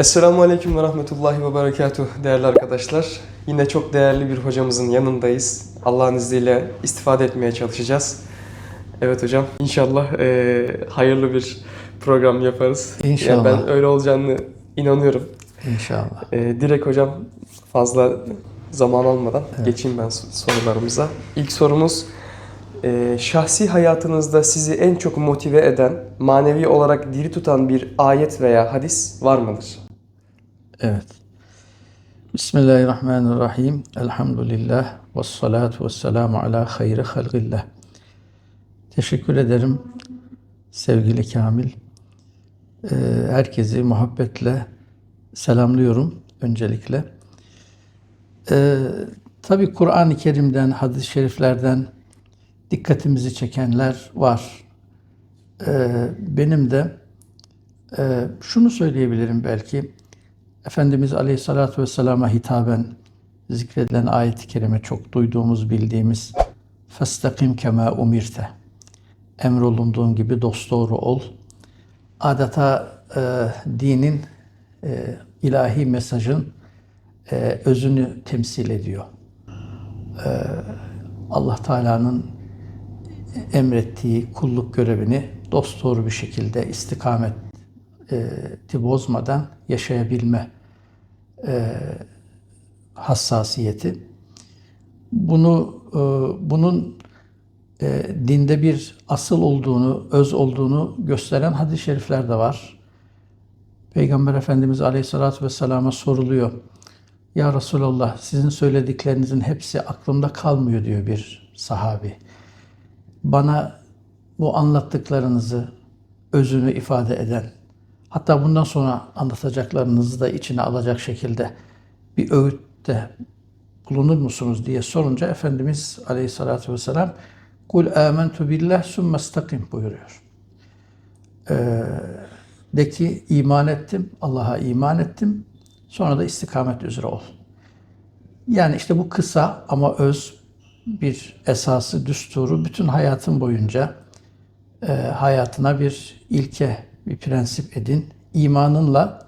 Esselamu Aleyküm ve Rahmetullahi ve Berekatuh değerli arkadaşlar. Yine çok değerli bir hocamızın yanındayız. Allah'ın izniyle istifade etmeye çalışacağız. Evet hocam inşallah eee, hayırlı bir program yaparız. İnşallah. Yani ben öyle olacağını inanıyorum. İnşallah. Eee, direkt hocam fazla zaman almadan geçeyim ben so- sorularımıza. İlk sorumuz eee, şahsi hayatınızda sizi en çok motive eden, manevi olarak diri tutan bir ayet veya hadis var mıdır? Evet. Bismillahirrahmanirrahim. Elhamdülillah. Ve salatu ve selamu ala hayri halqillah. Teşekkür ederim sevgili Kamil. Ee, herkesi muhabbetle selamlıyorum öncelikle. Ee, Tabi Kur'an-ı Kerim'den, hadis-i şeriflerden dikkatimizi çekenler var. Ee, benim de e, şunu söyleyebilirim belki. Efendimiz Aleyhisselatü Vesselam'a hitaben zikredilen ayet-i kerime çok duyduğumuz, bildiğimiz فَاسْتَقِمْ كَمَا umirte Emrolunduğun gibi dosdoğru ol. Adeta e, dinin, e, ilahi mesajın e, özünü temsil ediyor. E, Allah Teala'nın emrettiği kulluk görevini dosdoğru bir şekilde istikamet ti bozmadan yaşayabilme e, hassasiyeti. Bunu e, bunun e, dinde bir asıl olduğunu, öz olduğunu gösteren hadis-i şerifler de var. Peygamber Efendimiz Aleyhisselatü Vesselam'a soruluyor. Ya Resulallah sizin söylediklerinizin hepsi aklımda kalmıyor diyor bir sahabi. Bana bu anlattıklarınızı özünü ifade eden, hatta bundan sonra anlatacaklarınızı da içine alacak şekilde bir öğütte bulunur musunuz diye sorunca Efendimiz Aleyhisselatü Vesselam Kul amentu billah sümme stakim buyuruyor. Ee, de ki iman ettim, Allah'a iman ettim, sonra da istikamet üzere ol. Yani işte bu kısa ama öz bir esası, düsturu bütün hayatın boyunca e, hayatına bir ilke, bir prensip edin. İmanınla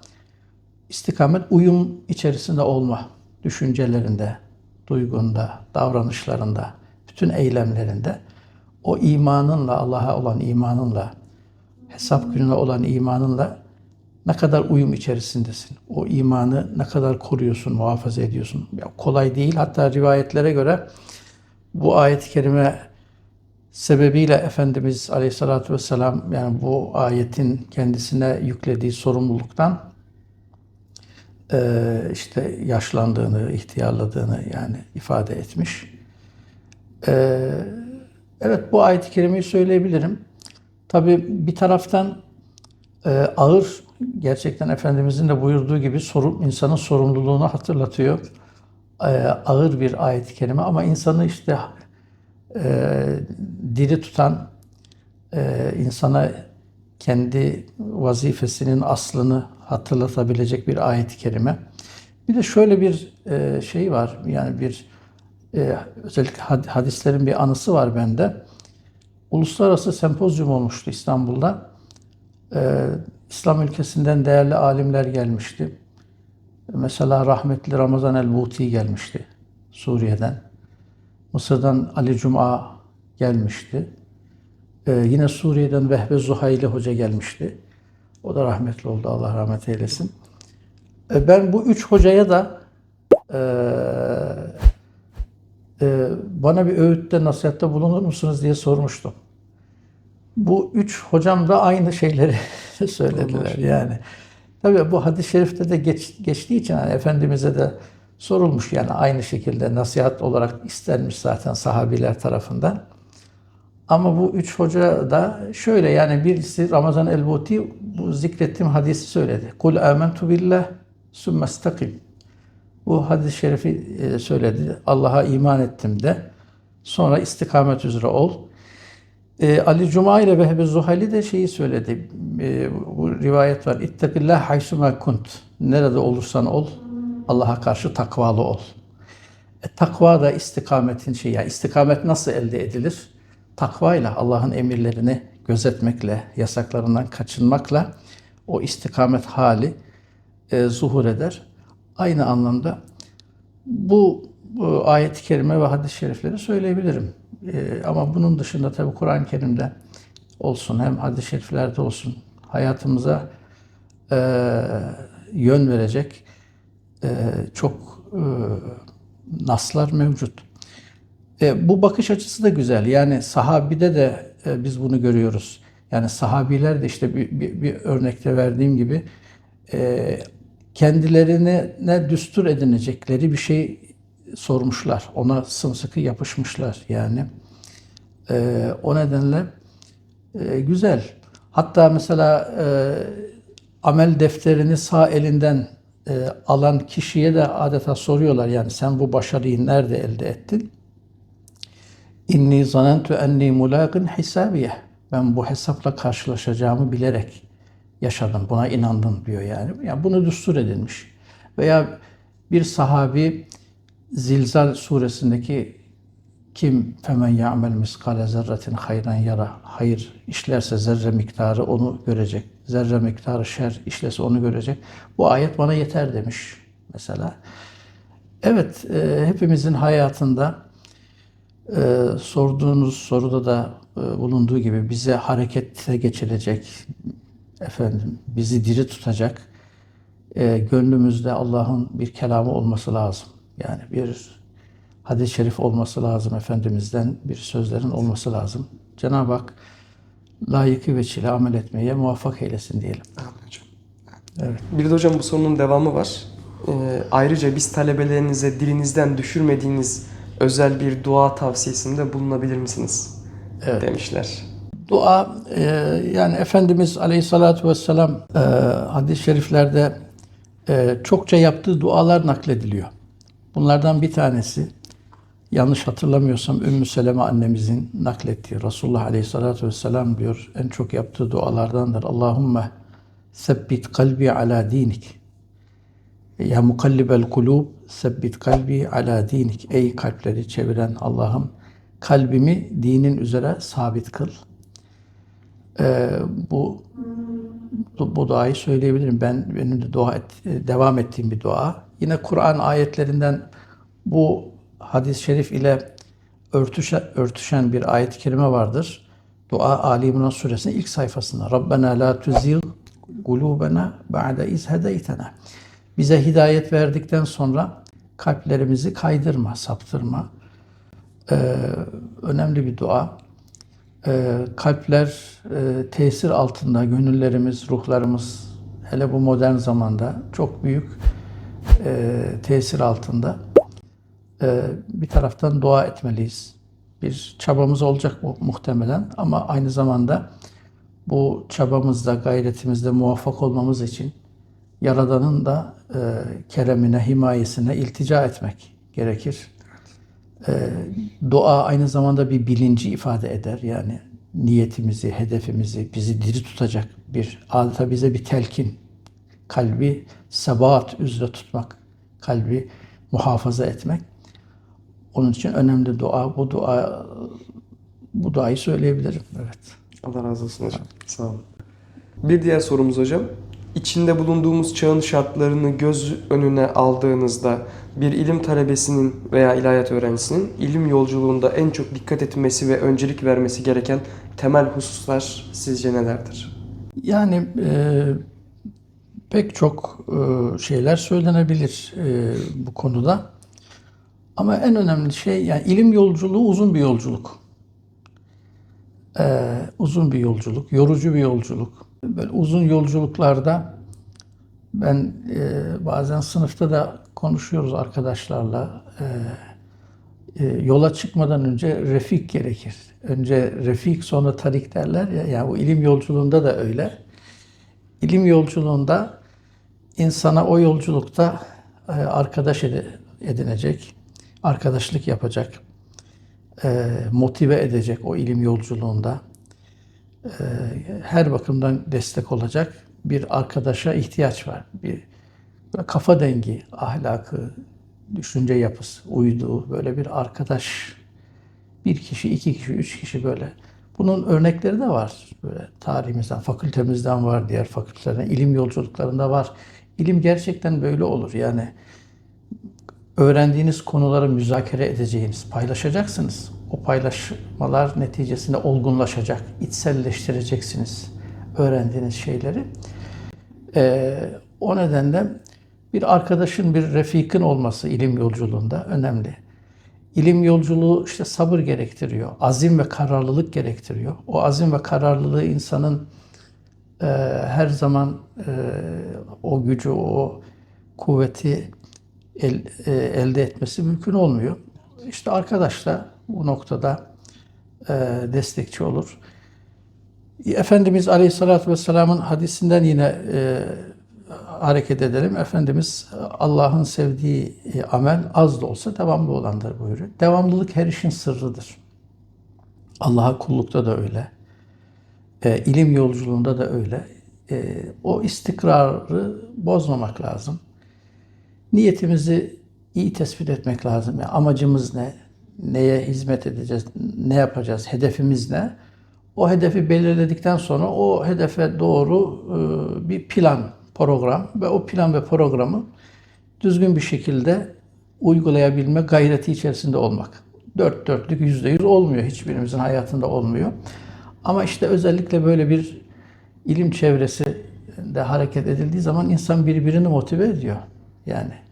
istikamet uyum içerisinde olma. Düşüncelerinde, duygunda, davranışlarında, bütün eylemlerinde o imanınla, Allah'a olan imanınla, hesap gününe olan imanınla ne kadar uyum içerisindesin. O imanı ne kadar koruyorsun, muhafaza ediyorsun. Ya kolay değil. Hatta rivayetlere göre bu ayet-i kerime sebebiyle Efendimiz Aleyhisselatü Vesselam yani bu ayetin kendisine yüklediği sorumluluktan e, işte yaşlandığını, ihtiyarladığını yani ifade etmiş. E, evet bu ayet-i kerimeyi söyleyebilirim. Tabi bir taraftan e, ağır gerçekten Efendimizin de buyurduğu gibi sorum, insanın sorumluluğunu hatırlatıyor. Ağır bir ayet-i kerime ama insanı işte e, diri tutan, e, insana kendi vazifesinin aslını hatırlatabilecek bir ayet-i kerime. Bir de şöyle bir e, şey var, yani bir e, özellikle had- hadislerin bir anısı var bende. Uluslararası sempozyum olmuştu İstanbul'da. E, İslam ülkesinden değerli alimler gelmişti. Mesela rahmetli Ramazan el-Buti gelmişti Suriye'den. Mısır'dan Ali Cuma gelmişti. Ee, yine Suriye'den Vehbe Zuhayli Hoca gelmişti. O da rahmetli oldu. Allah rahmet eylesin. Ee, ben bu üç hocaya da e, e, bana bir öğütte, nasihatte bulunur musunuz diye sormuştum. Bu üç hocam da aynı şeyleri söylediler yani. Tabii bu hadis-i şerifte de geç, geçtiği için hani Efendimiz'e de sorulmuş yani aynı şekilde nasihat olarak istenmiş zaten sahabiler tarafından. Ama bu üç hoca da şöyle yani birisi Ramazan el-Buti bu zikrettiğim hadisi söyledi. Kul amentu billah sümme stakim. Bu hadis-i şerifi e, söyledi. Allah'a iman ettim de sonra istikamet üzere ol. E, Ali Cuma ile Vehbi Zuhali de şeyi söyledi. E, bu rivayet var. İttakillah haysuma kunt. Nerede olursan ol, Allah'a karşı takvalı ol. E, takva da istikametin şeyi. Yani istikamet nasıl elde edilir? Takvayla, Allah'ın emirlerini gözetmekle, yasaklarından kaçınmakla o istikamet hali e, zuhur eder. Aynı anlamda bu, bu ayet-i kerime ve hadis-i şerifleri söyleyebilirim. E, ama bunun dışında tabi Kur'an-ı Kerim'de olsun hem hadis-i şeriflerde olsun hayatımıza e, yön verecek çok e, naslar mevcut. E, bu bakış açısı da güzel. Yani sahabide de e, biz bunu görüyoruz. Yani sahabiler de işte bir, bir, bir örnekte verdiğim gibi e, kendilerine ne düstur edinecekleri bir şey sormuşlar. Ona sımsıkı yapışmışlar yani. E, o nedenle e, güzel. Hatta mesela e, amel defterini sağ elinden e, alan kişiye de adeta soruyorlar yani sen bu başarıyı nerede elde ettin? İnni zanentu enni mulaqin hisabiye. Ben bu hesapla karşılaşacağımı bilerek yaşadım. Buna inandım diyor yani. Yani bunu düstur edilmiş. Veya bir sahabi Zilzal suresindeki kim femen ya'mel miskale zerretin hayran yara hayır işlerse zerre miktarı onu görecek. Zerre miktarı şer işlese onu görecek. Bu ayet bana yeter demiş mesela. Evet, e, hepimizin hayatında e, sorduğunuz soruda da e, bulunduğu gibi bize harekete geçirecek, efendim bizi diri tutacak, e, gönlümüzde Allah'ın bir kelamı olması lazım. Yani bir hadis-i şerif olması lazım Efendimiz'den, bir sözlerin olması lazım. Cenab-ı Hak layıkı ve çile amel etmeye muvaffak eylesin diyelim. Amin hocam. Evet. Bir de hocam bu sorunun devamı var. Ee, ayrıca biz talebelerinize dilinizden düşürmediğiniz özel bir dua tavsiyesinde bulunabilir misiniz? Evet. Demişler. Dua e, yani Efendimiz Aleyhisselatü Vesselam e, hadis-i şeriflerde e, çokça yaptığı dualar naklediliyor. Bunlardan bir tanesi yanlış hatırlamıyorsam Ümmü Seleme annemizin naklettiği Resulullah Aleyhisselatü Vesselam diyor en çok yaptığı dualardandır. Allahümme sebbit kalbi ala dinik. Ya mukallibel kulub sebbit kalbi ala dinik. Ey kalpleri çeviren Allah'ım kalbimi dinin üzere sabit kıl. Ee, bu bu duayı söyleyebilirim. Ben benim de dua et, devam ettiğim bir dua. Yine Kur'an ayetlerinden bu hadis-i şerif ile örtüşen, örtüşen bir ayet-i kerime vardır. Dua Ali İmran suresinin ilk sayfasında. Rabbena la tuzigh kulubena ba'de iz hedeytena. Bize hidayet verdikten sonra kalplerimizi kaydırma, saptırma. Ee, önemli bir dua. Ee, kalpler e, tesir altında, gönüllerimiz, ruhlarımız hele bu modern zamanda çok büyük e, tesir altında. E, bir taraftan dua etmeliyiz. Bir çabamız olacak muhtemelen ama aynı zamanda bu çabamızda, gayretimizde muvaffak olmamız için Yaradan'ın da e, keremine, himayesine iltica etmek gerekir. E, dua aynı zamanda bir bilinci ifade eder. Yani niyetimizi, hedefimizi, bizi diri tutacak bir, adeta bize bir telkin. Kalbi sebat üzere tutmak, kalbi muhafaza etmek. Onun için önemli dua. Bu dua bu duayı söyleyebilirim. Evet. Allah razı olsun hocam. Sağ olun. Bir diğer sorumuz hocam. İçinde bulunduğumuz çağın şartlarını göz önüne aldığınızda bir ilim talebesinin veya ilahiyat öğrencisinin ilim yolculuğunda en çok dikkat etmesi ve öncelik vermesi gereken temel hususlar sizce nelerdir? Yani e, pek çok e, şeyler söylenebilir e, bu konuda. Ama en önemli şey yani ilim yolculuğu uzun bir yolculuk. E, uzun bir yolculuk, yorucu bir yolculuk. Böyle uzun yolculuklarda ben e, bazen sınıfta da konuşuyoruz arkadaşlarla. E, e, yola çıkmadan önce refik gerekir. Önce refik sonra tarik derler ya. Yani bu ilim yolculuğunda da öyle. İlim yolculuğunda insana o yolculukta e, arkadaş edi- edinecek, arkadaşlık yapacak, e, motive edecek o ilim yolculuğunda. E, her bakımdan destek olacak bir arkadaşa ihtiyaç var. Bir kafa dengi, ahlakı, düşünce yapısı, uyduğu böyle bir arkadaş. Bir kişi, iki kişi, üç kişi böyle. Bunun örnekleri de var. Böyle tarihimizden, fakültemizden var, diğer fakültelerden, ilim yolculuklarında var. İlim gerçekten böyle olur. Yani öğrendiğiniz konuları müzakere edeceğiniz, paylaşacaksınız. O paylaşmalar neticesinde olgunlaşacak, içselleştireceksiniz öğrendiğiniz şeyleri. Ee, o nedenle bir arkadaşın, bir refikin olması ilim yolculuğunda önemli. İlim yolculuğu işte sabır gerektiriyor, azim ve kararlılık gerektiriyor. O azim ve kararlılığı insanın e, her zaman e, o gücü, o kuvveti el, e, elde etmesi mümkün olmuyor. İşte arkadaş da bu noktada e, destekçi olur. Efendimiz Aleyhisselatü Vesselam'ın hadisinden yine e, hareket edelim. Efendimiz Allah'ın sevdiği e, amel az da olsa devamlı olandır buyuruyor. Devamlılık her işin sırrıdır. Allah'a kullukta da öyle. E, ilim yolculuğunda da öyle. E, o istikrarı bozmamak lazım. Niyetimizi iyi tespit etmek lazım. Yani amacımız ne? Neye hizmet edeceğiz? Ne yapacağız? Hedefimiz ne? O hedefi belirledikten sonra o hedefe doğru e, bir plan, program ve o plan ve programı düzgün bir şekilde uygulayabilme gayreti içerisinde olmak. Dört dörtlük yüzde yüz olmuyor. Hiçbirimizin hayatında olmuyor. Ama işte özellikle böyle bir ilim çevresinde hareket edildiği zaman insan birbirini motive ediyor. Yani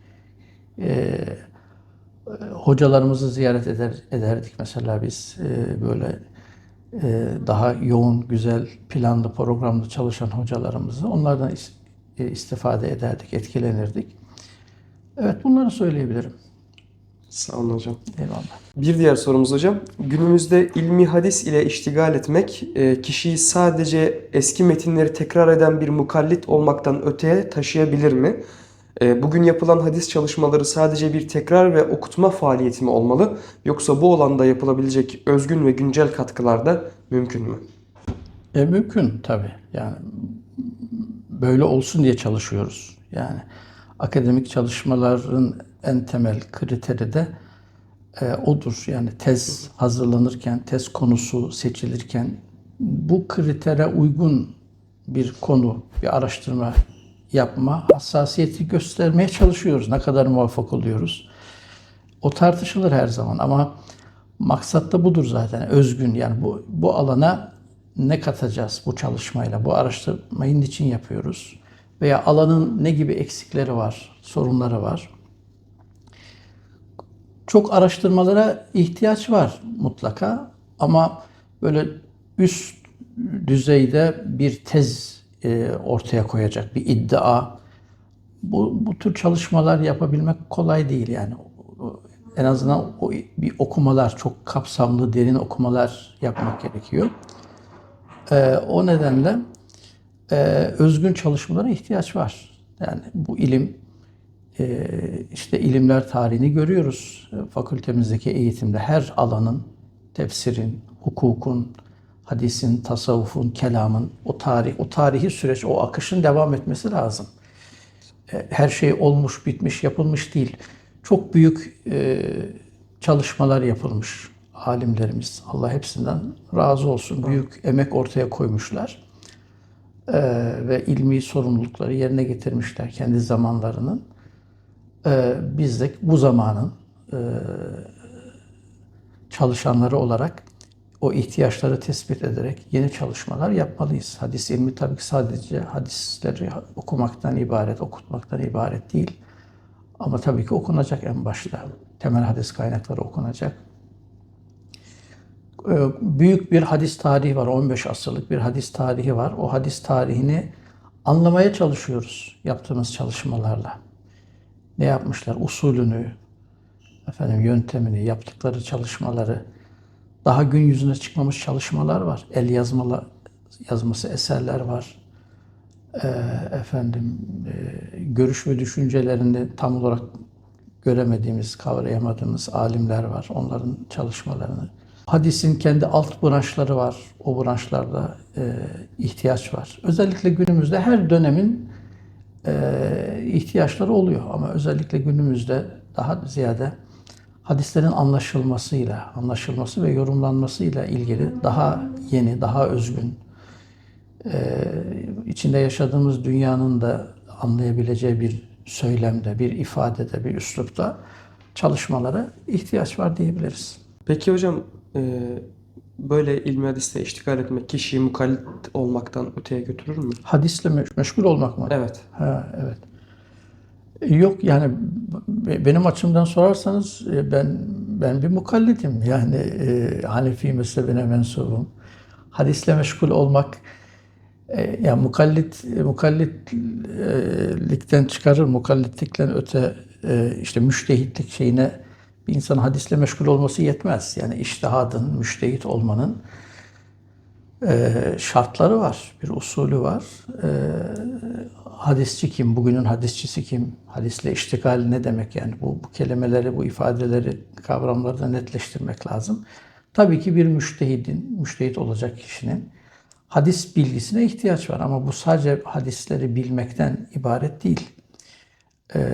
e, hocalarımızı ziyaret eder, ederdik mesela biz e, böyle e, daha yoğun, güzel, planlı, programlı çalışan hocalarımızı onlardan is- e, istifade ederdik, etkilenirdik. Evet bunları söyleyebilirim. Sağ olun hocam. Eyvallah. Bir diğer sorumuz hocam. Günümüzde ilmi hadis ile iştigal etmek kişiyi sadece eski metinleri tekrar eden bir mukallit olmaktan öteye taşıyabilir mi? E, Bugün yapılan hadis çalışmaları sadece bir tekrar ve okutma faaliyeti mi olmalı? Yoksa bu alanda yapılabilecek özgün ve güncel katkılar da mümkün mü? E, mümkün tabii. Yani böyle olsun diye çalışıyoruz. Yani akademik çalışmaların en temel kriteri de e, odur. Yani tez hazırlanırken, tez konusu seçilirken bu kritere uygun bir konu, bir araştırma yapma hassasiyeti göstermeye çalışıyoruz. Ne kadar muvaffak oluyoruz. O tartışılır her zaman ama maksat da budur zaten. Özgün yani bu, bu alana ne katacağız bu çalışmayla? Bu araştırmayı niçin yapıyoruz? Veya alanın ne gibi eksikleri var, sorunları var? Çok araştırmalara ihtiyaç var mutlaka ama böyle üst düzeyde bir tez e, ortaya koyacak bir iddia. Bu, bu tür çalışmalar yapabilmek kolay değil yani. En azından o bir okumalar, çok kapsamlı, derin okumalar yapmak gerekiyor. E, o nedenle e, özgün çalışmalara ihtiyaç var. Yani bu ilim, e, işte ilimler tarihini görüyoruz. E, Fakültemizdeki eğitimde her alanın, tefsirin, hukukun, hadisin, tasavvufun, kelamın, o tarih, o tarihi süreç, o akışın devam etmesi lazım. E, Her şey olmuş, bitmiş, yapılmış değil. Çok büyük e, çalışmalar yapılmış alimlerimiz. Allah hepsinden razı olsun. Büyük emek ortaya koymuşlar. E, ve ilmi sorumlulukları yerine getirmişler kendi zamanlarının. Biz de bu zamanın çalışanları olarak o ihtiyaçları tespit ederek yeni çalışmalar yapmalıyız. Hadis ilmi tabii ki sadece hadisleri okumaktan ibaret, okutmaktan ibaret değil. Ama tabii ki okunacak en başta. Temel hadis kaynakları okunacak. Ee, Büyük bir hadis tarihi var. 15 asırlık bir hadis tarihi var. O hadis tarihini anlamaya çalışıyoruz yaptığımız çalışmalarla. Ne yapmışlar? Usulünü, efendim yöntemini, yaptıkları çalışmaları, daha gün yüzüne çıkmamış çalışmalar var. El yazmalı yazması eserler var. Ee, efendim e, görüş ve düşüncelerini tam olarak göremediğimiz, kavrayamadığımız alimler var. Onların çalışmalarını. Hadisin kendi alt branşları var. O branşlarda e, ihtiyaç var. Özellikle günümüzde her dönemin e, ihtiyaçları oluyor. Ama özellikle günümüzde daha ziyade hadislerin anlaşılmasıyla, anlaşılması ve yorumlanmasıyla ilgili daha yeni, daha özgün, e, içinde yaşadığımız dünyanın da anlayabileceği bir söylemde, bir ifadede, bir üslupta çalışmalara ihtiyaç var diyebiliriz. Peki hocam e, böyle ilmi hadiste iştigal etmek kişiyi mukallit olmaktan öteye götürür mü? Hadisle meş- meşgul olmak mı? Evet. Ha, evet. Yok yani be- benim açımdan sorarsanız e, ben ben bir mukallidim. Yani e, Hanefi mezhebine mensubum. Hadisle meşgul olmak e, yani mukallit mukallitlikten çıkarır, mukallitlikten öte e, işte müştehitlik şeyine bir insan hadisle meşgul olması yetmez. Yani iştihadın, müştehit olmanın e, şartları var, bir usulü var. E, hadisçi kim, bugünün hadisçisi kim, hadisle iştigal ne demek yani bu, bu kelimeleri, bu ifadeleri, kavramları da netleştirmek lazım. Tabii ki bir müştehidin, müştehit olacak kişinin hadis bilgisine ihtiyaç var ama bu sadece hadisleri bilmekten ibaret değil. Ee,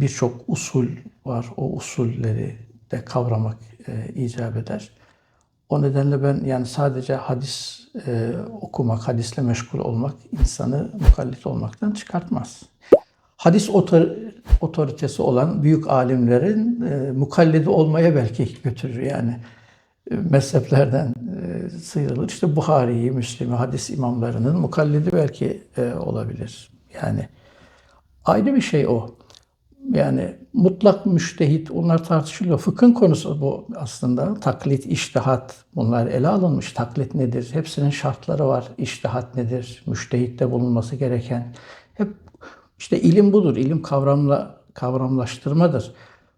Birçok usul var, o usulleri de kavramak e, icap eder. O nedenle ben yani sadece hadis e, okumak, hadisle meşgul olmak insanı mukallit olmaktan çıkartmaz. Hadis otor- otoritesi olan büyük alimlerin e, mukallidi olmaya belki götürür yani e, mezheplerden e, sıyrılır. İşte Buhari'yi, Müslim'i, hadis imamlarının mukallidi belki e, olabilir. Yani ayrı bir şey o. Yani mutlak müştehit onlar tartışılıyor. Fıkhın konusu bu aslında. Taklit, iştihat bunlar ele alınmış. Taklit nedir? Hepsinin şartları var. İştihat nedir? Müştehitte bulunması gereken. Hep işte ilim budur. İlim kavramla kavramlaştırmadır.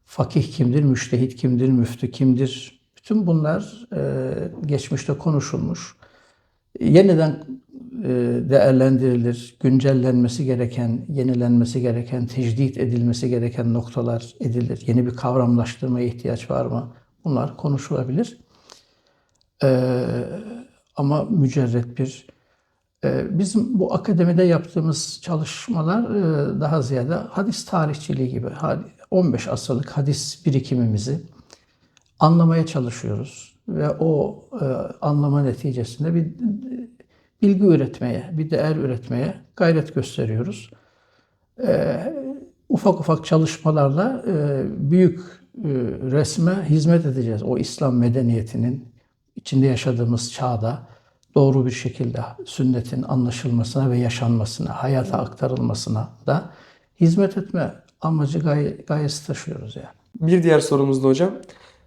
Fakih kimdir? Müştehit kimdir? Müftü kimdir? Bütün bunlar e, geçmişte konuşulmuş. Yeniden değerlendirilir, güncellenmesi gereken, yenilenmesi gereken, tecdit edilmesi gereken noktalar edilir. Yeni bir kavramlaştırmaya ihtiyaç var mı? Bunlar konuşulabilir. Ee, ama mücerret bir e, bizim bu akademide yaptığımız çalışmalar e, daha ziyade hadis tarihçiliği gibi 15 asırlık hadis birikimimizi anlamaya çalışıyoruz ve o e, anlama neticesinde bir bilgi üretmeye, bir değer üretmeye gayret gösteriyoruz. E, ufak ufak çalışmalarla e, büyük e, resme hizmet edeceğiz. O İslam medeniyetinin içinde yaşadığımız çağda doğru bir şekilde sünnetin anlaşılmasına ve yaşanmasına, hayata aktarılmasına da hizmet etme amacı gaye, gayesi taşıyoruz yani. Bir diğer sorumuz da hocam.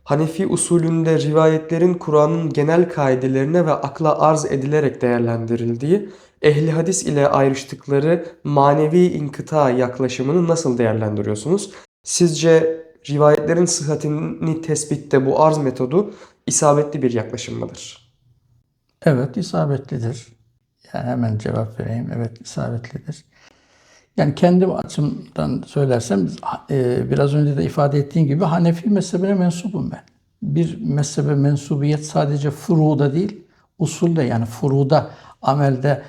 Hanefi usulünde rivayetlerin Kur'an'ın genel kaidelerine ve akla arz edilerek değerlendirildiği, ehli hadis ile ayrıştıkları manevi inkıta yaklaşımını nasıl değerlendiriyorsunuz? Sizce rivayetlerin sıhhatini tespitte bu arz metodu isabetli bir yaklaşım mıdır? Evet, isabetlidir. Yani hemen cevap vereyim. Evet, isabetlidir. Yani kendim açımdan söylersem e, biraz önce de ifade ettiğim gibi Hanefi mezhebine mensubum ben. Bir mezhebe mensubiyet sadece furuda değil, usulde yani furuda, amelde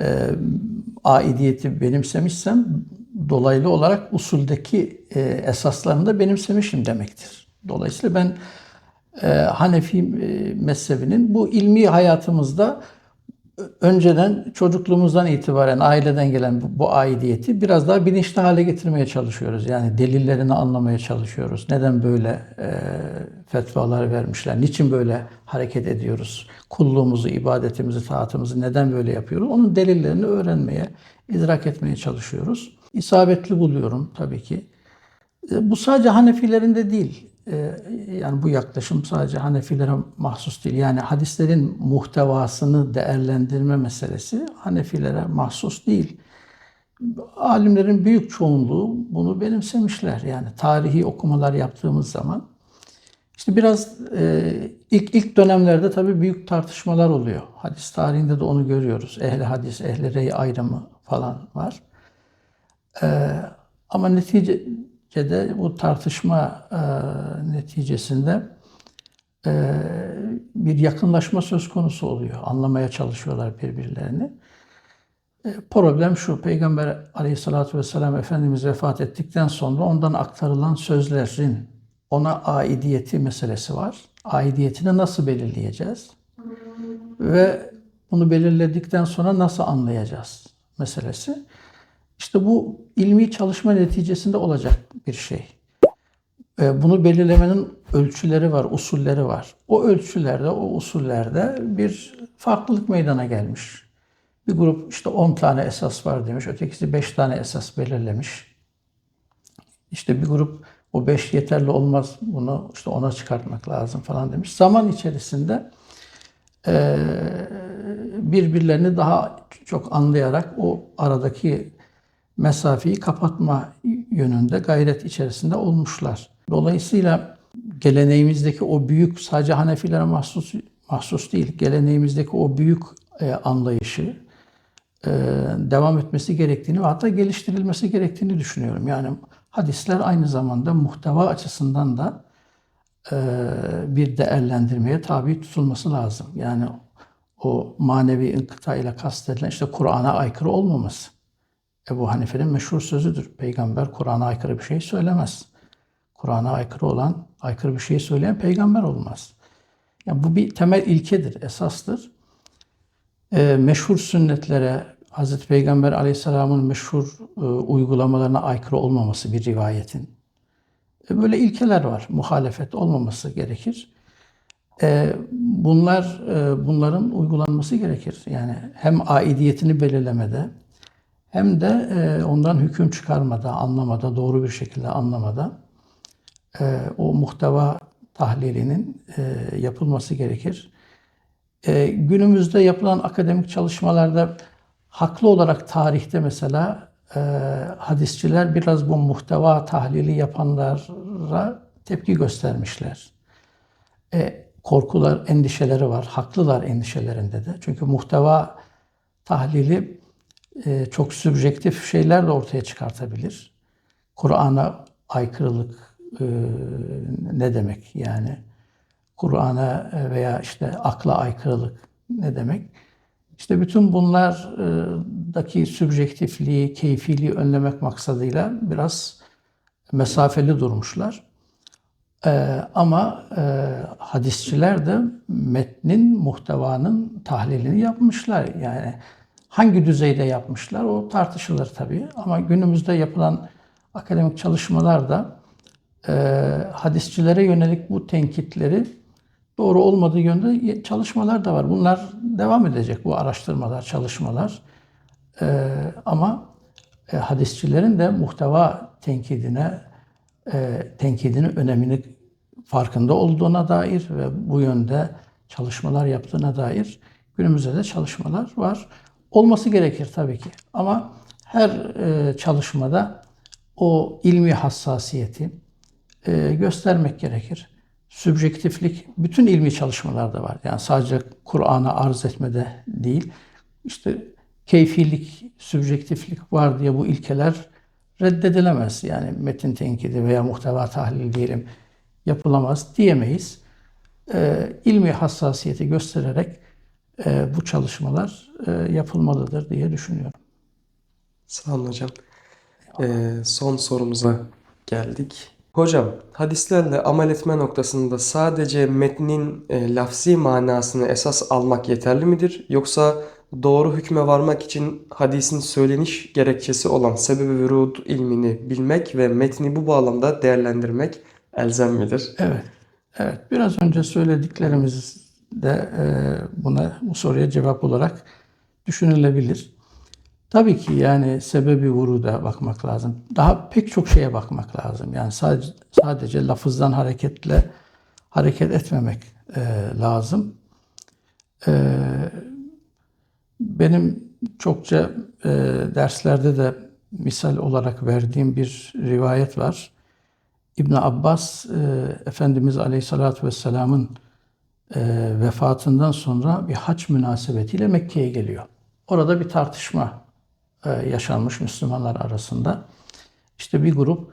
e, aidiyeti benimsemişsem dolaylı olarak usuldeki e, esaslarını da benimsemişim demektir. Dolayısıyla ben e, Hanefi e, mezhebinin bu ilmi hayatımızda önceden çocukluğumuzdan itibaren aileden gelen bu, bu aidiyeti biraz daha bilinçli hale getirmeye çalışıyoruz. Yani delillerini anlamaya çalışıyoruz. Neden böyle e, fetvalar vermişler? Niçin böyle hareket ediyoruz? Kulluğumuzu, ibadetimizi, taatımızı neden böyle yapıyoruz? Onun delillerini öğrenmeye, idrak etmeye çalışıyoruz. İsabetli buluyorum tabii ki. E, bu sadece Hanefilerinde değil. E, yani bu yaklaşım sadece Hanefilere mahsus değil. Yani hadislerin muhtevasını değerlendirme meselesi Hanefilere mahsus değil. Alimlerin büyük çoğunluğu bunu benimsemişler. Yani tarihi okumalar yaptığımız zaman işte biraz e, ilk ilk dönemlerde tabii büyük tartışmalar oluyor. Hadis tarihinde de onu görüyoruz. Ehli hadis, ehli rey ayrımı falan var. E, ama netice de bu tartışma e, neticesinde e, bir yakınlaşma söz konusu oluyor. Anlamaya çalışıyorlar birbirlerini. E, problem şu, Peygamber aleyhissalatü vesselam Efendimiz vefat ettikten sonra ondan aktarılan sözlerin ona aidiyeti meselesi var. Aidiyetini nasıl belirleyeceğiz? Ve bunu belirledikten sonra nasıl anlayacağız meselesi. İşte bu ilmi çalışma neticesinde olacak bir şey. E, Bunu belirlemenin ölçüleri var, usulleri var. O ölçülerde, o usullerde bir farklılık meydana gelmiş. Bir grup işte 10 tane esas var demiş, ötekisi 5 tane esas belirlemiş. İşte bir grup o 5 yeterli olmaz, bunu işte ona çıkartmak lazım falan demiş. Zaman içerisinde e, birbirlerini daha çok anlayarak o aradaki mesafeyi kapatma yönünde gayret içerisinde olmuşlar. Dolayısıyla geleneğimizdeki o büyük sadece Hanefilere mahsus mahsus değil, geleneğimizdeki o büyük e, anlayışı e, devam etmesi gerektiğini ve hatta geliştirilmesi gerektiğini düşünüyorum. Yani hadisler aynı zamanda muhteva açısından da e, bir değerlendirmeye tabi tutulması lazım. Yani o manevi inkıta ile kastedilen işte Kur'an'a aykırı olmaması. Ebu Hanife'nin meşhur sözüdür. Peygamber Kur'an'a aykırı bir şey söylemez. Kur'an'a aykırı olan, aykırı bir şey söyleyen peygamber olmaz. Yani bu bir temel ilkedir, esastır. Ee, meşhur sünnetlere, Hazreti Peygamber Aleyhisselam'ın meşhur e, uygulamalarına aykırı olmaması bir rivayetin. E, böyle ilkeler var. Muhalefet olmaması gerekir. E, bunlar e, bunların uygulanması gerekir. Yani hem aidiyetini belirlemede hem de e, ondan hüküm çıkarmada, anlamada, doğru bir şekilde anlamada e, o muhteva tahlilinin e, yapılması gerekir. Günümüzde yapılan akademik çalışmalarda haklı olarak tarihte mesela hadisçiler biraz bu muhteva tahlili yapanlara tepki göstermişler. E, korkular, endişeleri var. Haklılar endişelerinde de. Çünkü muhteva tahlili çok sübjektif şeyler de ortaya çıkartabilir. Kur'an'a aykırılık e, ne demek yani? Kur'an'a veya işte akla aykırılık ne demek? İşte bütün bunlardaki sübjektifliği, keyfiliği önlemek maksadıyla biraz mesafeli durmuşlar. Ee, ama e, hadisçiler de metnin, muhtevanın tahlilini yapmışlar. Yani hangi düzeyde yapmışlar o tartışılır tabii. Ama günümüzde yapılan akademik çalışmalarda e, hadisçilere yönelik bu tenkitleri doğru olmadığı yönde çalışmalar da var. Bunlar devam edecek bu araştırmalar, çalışmalar. E, ama e, hadisçilerin de muhteva tenkidine e, tenkidinin önemini farkında olduğuna dair ve bu yönde çalışmalar yaptığına dair günümüzde de çalışmalar var. Olması gerekir tabii ki. Ama her e, çalışmada o ilmi hassasiyeti e, göstermek gerekir. Sübjektiflik bütün ilmi çalışmalarda var. Yani sadece Kur'an'a arz etmede değil. İşte keyfilik, sübjektiflik var diye bu ilkeler reddedilemez. Yani metin tenkidi veya muhteva tahlili diyelim yapılamaz diyemeyiz. E, ilmi hassasiyeti göstererek e, bu çalışmalar e, yapılmalıdır diye düşünüyorum. Sağ olun hocam. Ee, son sorumuza geldik. Hocam, hadislerle amel etme noktasında sadece metnin e, lafzi manasını esas almak yeterli midir? Yoksa doğru hükme varmak için hadisin söyleniş gerekçesi olan sebeb-i vürud ilmini bilmek ve metni bu bağlamda değerlendirmek elzem midir? Evet. Evet. Biraz önce söylediklerimiz de e, buna bu soruya cevap olarak düşünülebilir. Tabii ki yani sebebi vuruda bakmak lazım. Daha pek çok şeye bakmak lazım. Yani sadece sadece lafızdan hareketle hareket etmemek e, lazım. E, benim çokça e, derslerde de misal olarak verdiğim bir rivayet var. İbn Abbas e, Efendimiz Aleyhisselatü Vesselam'ın e, vefatından sonra bir haç münasebetiyle Mekke'ye geliyor. Orada bir tartışma e, yaşanmış Müslümanlar arasında. İşte bir grup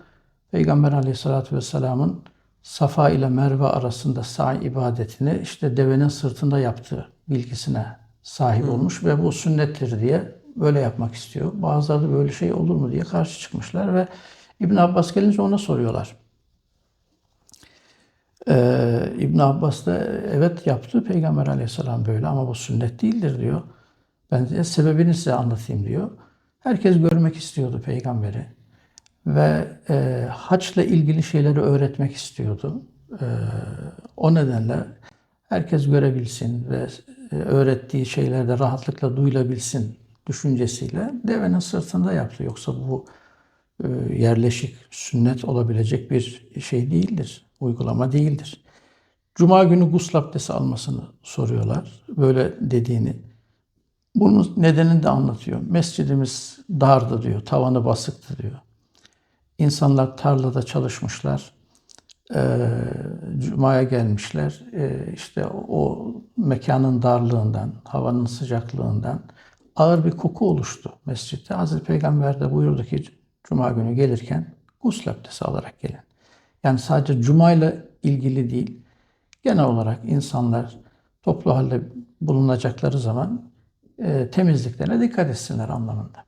Peygamber Aleyhisselatü Vesselam'ın Safa ile Merve arasında sa'i ibadetini işte devenin sırtında yaptığı bilgisine sahip olmuş ve bu sünnettir diye böyle yapmak istiyor. Bazıları da böyle şey olur mu diye karşı çıkmışlar ve İbn Abbas gelince ona soruyorlar. Ee, İbn Abbas da evet yaptı Peygamber Aleyhisselam böyle ama bu sünnet değildir diyor. Ben de sebebini size anlatayım diyor. Herkes görmek istiyordu peygamberi. Ve e, haçla ilgili şeyleri öğretmek istiyordu. E, o nedenle herkes görebilsin ve e, öğrettiği şeyler de rahatlıkla duyulabilsin düşüncesiyle devenin sırtında yaptı. Yoksa bu yerleşik sünnet olabilecek bir şey değildir, uygulama değildir. Cuma günü gusül abdesti almasını soruyorlar. Böyle dediğini. Bunun nedenini de anlatıyor. Mescidimiz dardı diyor, tavanı basıktı diyor. İnsanlar tarlada çalışmışlar. Ee, Cuma'ya gelmişler. Ee, işte o mekanın darlığından, havanın sıcaklığından ağır bir koku oluştu mescitte. Hazreti Peygamber de buyurdu ki Cuma günü gelirken gusül abdesti alarak gelin. Yani sadece Cuma ile ilgili değil, genel olarak insanlar toplu halde bulunacakları zaman e, temizliklerine dikkat etsinler anlamında.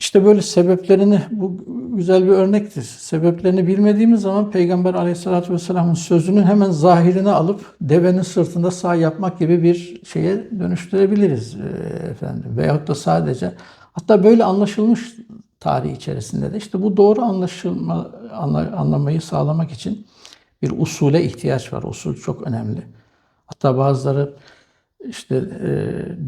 İşte böyle sebeplerini, bu güzel bir örnektir. Sebeplerini bilmediğimiz zaman Peygamber aleyhissalatü vesselamın sözünün hemen zahirini alıp devenin sırtında sağ yapmak gibi bir şeye dönüştürebiliriz e, efendim. Veyahut da sadece, hatta böyle anlaşılmış tarih içerisinde de işte bu doğru anlaşılma, anla- anlamayı sağlamak için bir usule ihtiyaç var. Usul çok önemli. Hatta bazıları işte e,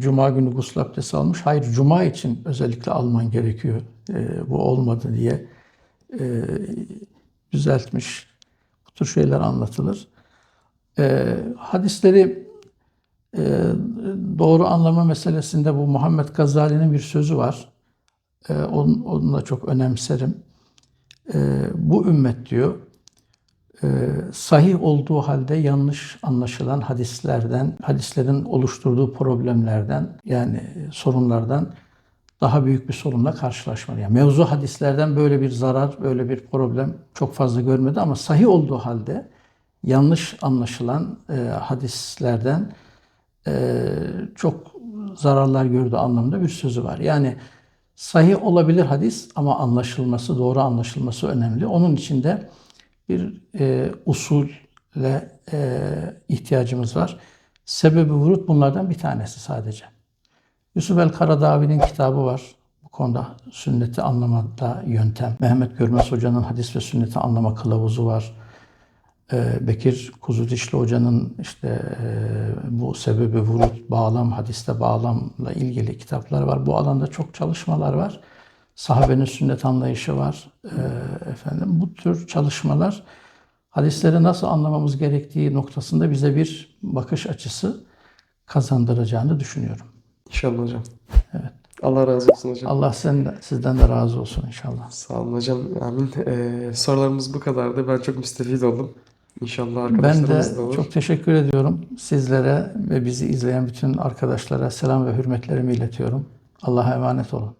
cuma günü gusül abdesti almış. Hayır cuma için özellikle alman gerekiyor. E, bu olmadı diye e, düzeltmiş. Bu tür şeyler anlatılır. E, hadisleri e, doğru anlama meselesinde bu Muhammed Gazali'nin bir sözü var. E, onu, onu da çok önemserim. E, bu ümmet diyor, e, sahih olduğu halde yanlış anlaşılan hadislerden, hadislerin oluşturduğu problemlerden yani sorunlardan daha büyük bir sorunla karşılaşmalı. Yani mevzu hadislerden böyle bir zarar, böyle bir problem çok fazla görmedi ama sahih olduğu halde yanlış anlaşılan e, hadislerden e, çok zararlar gördüğü anlamda bir sözü var. Yani sahih olabilir hadis ama anlaşılması, doğru anlaşılması önemli. Onun için de bir e, usulle e, ihtiyacımız var. Sebebi vurut bunlardan bir tanesi sadece. Yusuf el Karadavi'nin kitabı var. Bu konuda sünneti anlamada yöntem. Mehmet Görmez Hoca'nın hadis ve sünneti anlama kılavuzu var. Ee, Bekir Kuzudişli Hoca'nın işte e, bu sebebi vurut, bağlam, hadiste bağlamla ilgili kitaplar var. Bu alanda çok çalışmalar var. Sahabenin sünnet anlayışı var. Ee, efendim bu tür çalışmalar hadisleri nasıl anlamamız gerektiği noktasında bize bir bakış açısı kazandıracağını düşünüyorum. İnşallah hocam. Evet. Allah razı olsun hocam. Allah sen, sizden de razı olsun inşallah. Sağ olun hocam. Amin. Ee, sorularımız bu kadardı. Ben çok müstefid oldum. İnşallah Ben arkadaşlarımız de da olur. çok teşekkür ediyorum. Sizlere ve bizi izleyen bütün arkadaşlara selam ve hürmetlerimi iletiyorum. Allah'a emanet olun.